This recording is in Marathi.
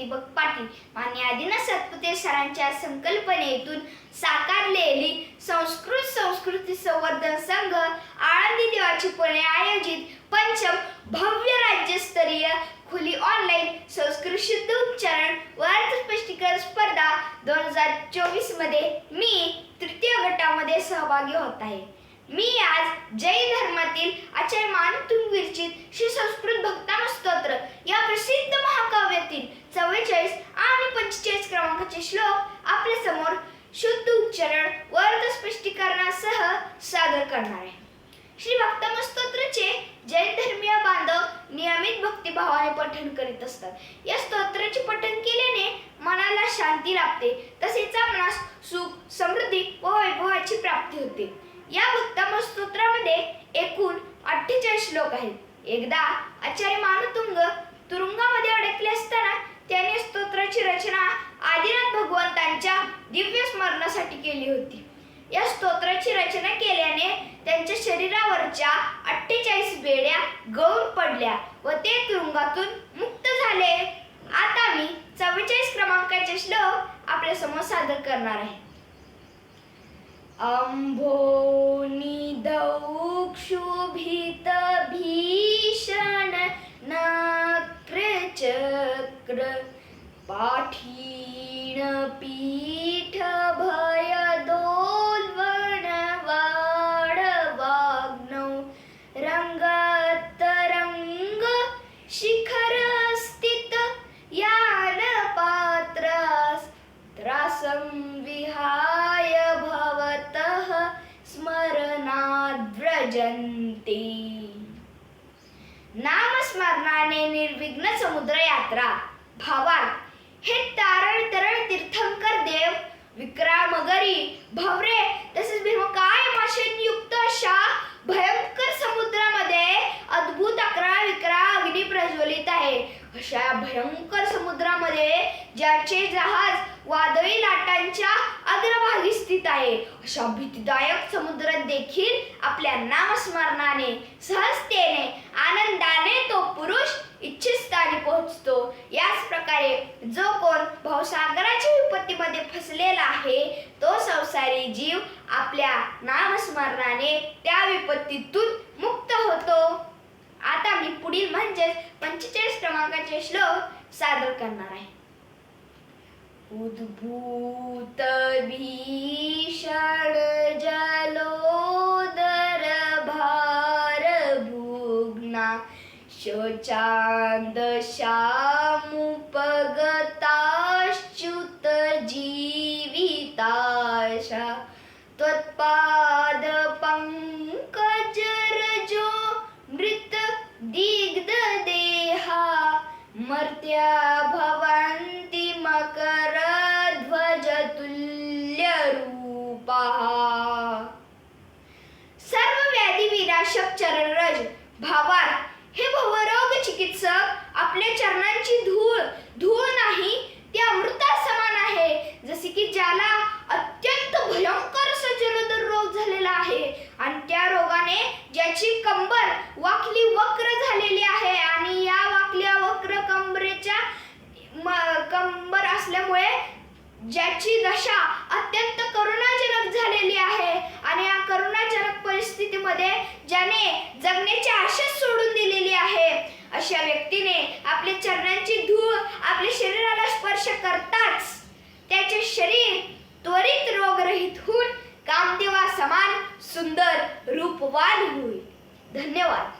दीपक पाटील मान्य आदिनाथ सातपुते सरांच्या संकल्पनेतून साकारलेली संस्कृत संस्कृती संवर्धन संघ आळंदी देवाचीपणे आयोजित पंचम भव्य राज्यस्तरीय खुली ऑनलाईन संस्कृत शुद्ध उच्चारण व अर्थस्पष्टीकरण स्पर्धा दोन हजार चोवीसमध्ये मी तृतीय गटामध्ये सहभागी होत आहे. मी आज जैन धर्मातील आचार्य मानतुंग विरचित श्री संस्कृत भक्तान स्तोत्र या प्रसिद्ध महाकाव्यातील क्रमांकाचे श्लोक आपल्यासमोर शुद्ध उच्चारण व अर्थस्पष्टीकरणासह सादर करणार आहे. श्री भक्तम स्तोत्रचे जैन धर्मीय बांधव नियमित भक्तिभावाने पठण करीत असतात. या स्तोत्राचे पठण केल्याने मनाला शांती लाभते. तसेच आपणास सुख समृद्धी व वैभवाची प्राप्ती होते. या भक्तम स्तोत्रामध्ये एकूण अठ्ठेचाळीस श्लोक आहेत. एकदा आचार्य मानतुंग तुरुंगामध्ये अडकले असताना त्याने स्तोत्राची रचना आदिनाथ भगवंतांच्या दिव्य स्मरणासाठी केली होती. या स्तोत्राची रचना केल्याने त्यांच्या शरीरावरच्या अठ्ठेचाळीस बेड्या गळून पडल्या व ते तुरुंगातून मुक्त झाले. आता मी चव्वेचाळीस क्रमांकाचे श्लोक आपल्यासमोर सादर करणार आहे. अंभोनी दौक्षुभित भी स्मरणाद्व्रजन्ते नामस्मरणाने निर्विघ्न समुद्र यात्रा भावात हे तारण तरळ तीर्थंकर देव विक्रामगरी भवरे तसेच भीमकाय माशांनी युक्त अशा भयंकर समुद्रामध्ये अद्भुत अकरा विकरा अग्नी प्रज्वलित आहे. अशा भयंकर समुद्रामध्ये ज्याचे जहाज वादळी लाटांच्या अग्रभागी स्थित आहे. अशा भीतीदायक समुद्रात देखील आपल्या नामस्मरणाने सहजतेने आनंदाने तो पुरुष इच्छित स्थानी पोहोचतो. याच प्रकारे जो कोण भावसागराच्या विपत्तीमध्ये फसलेला आहे तो संसारी जीव आपल्या नामस्मरणाने त्या विपत्तीतून मुक्त होतो. आणि पुढील म्हणजेच पंचेचाळीस क्रमांकाचे श्लोक सादर करणार आहे. उद्भूत भीषण जलोदर भार भुग्ना शोचांद शा मर्त्या भवन्ति मकर ध्वज तुल्य सर्व व्याधी विराशक चरणरज भावार्थ हे भवरोग चिकित्सक आपल्या चरणांची धूळ धूळ नाही ते अमृता समान आहे. जसे की ज्याला अत्यंत भयंकर असा रोग झालेला आहे आणि त्या रोगाने ज्याची कंबर वाकली वक्र झालेली आहे आणि या वाकल्या वक्र कंबरेच्या नंबर असल्यामुळे ज्याची दशा अत्यंत करुणाजनक झालेली आहे आणि या करुणाजनक परिस्थितीमध्ये ज्याने जगण्याची आशाच सोडून दिलेली आहे अशा व्यक्तीने आपले चरणांची धूळ आपल्या शरीराला स्पर्श करताच त्याचे शरीर त्वरित रोगरहित होऊन कामदेवा समान सुंदर रूपवान होईल. धन्यवाद.